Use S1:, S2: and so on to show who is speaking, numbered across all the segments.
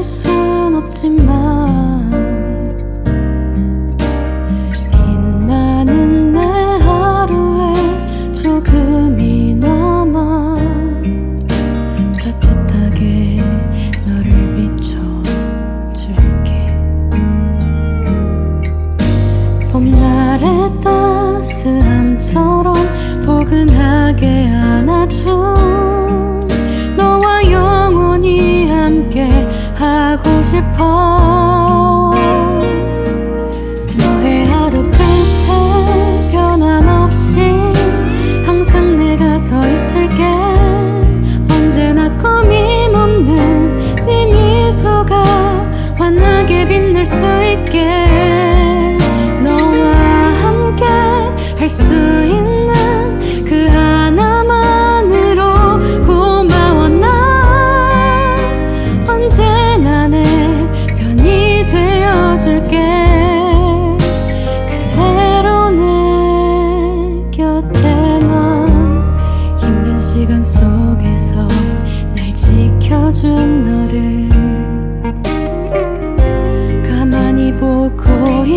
S1: 될순 없지만 빛나는 내 하루에 조금이나마 따뜻하게 너를 비춰줄게. 봄날의 따스함처럼 포근하게 안아준 싶어. 너의 하루 끝에 변함없이 항상 내가 서 있을게. 언제나 꾸밈없는 네 미소가 환하게 빛날 수 있게. 너와 함께 할 수 있는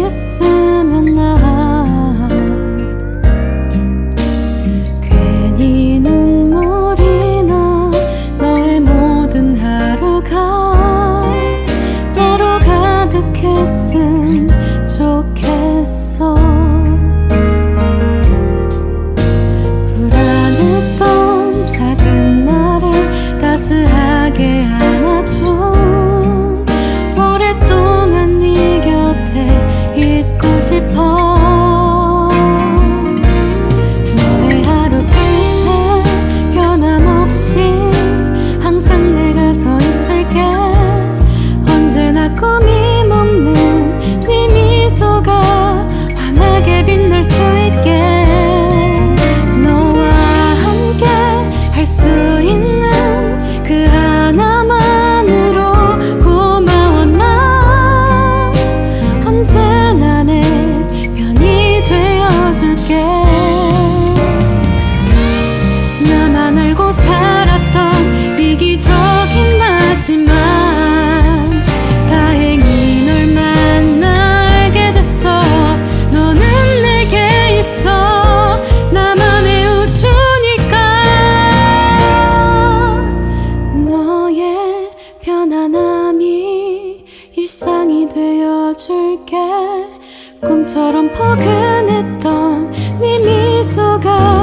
S1: 있으면 나 괜히 눈물이 나 너의 모든 하루가 나로 가득했음. 좋겠 언 일상이 되어줄게. 꿈처럼 포근했던 네 미소가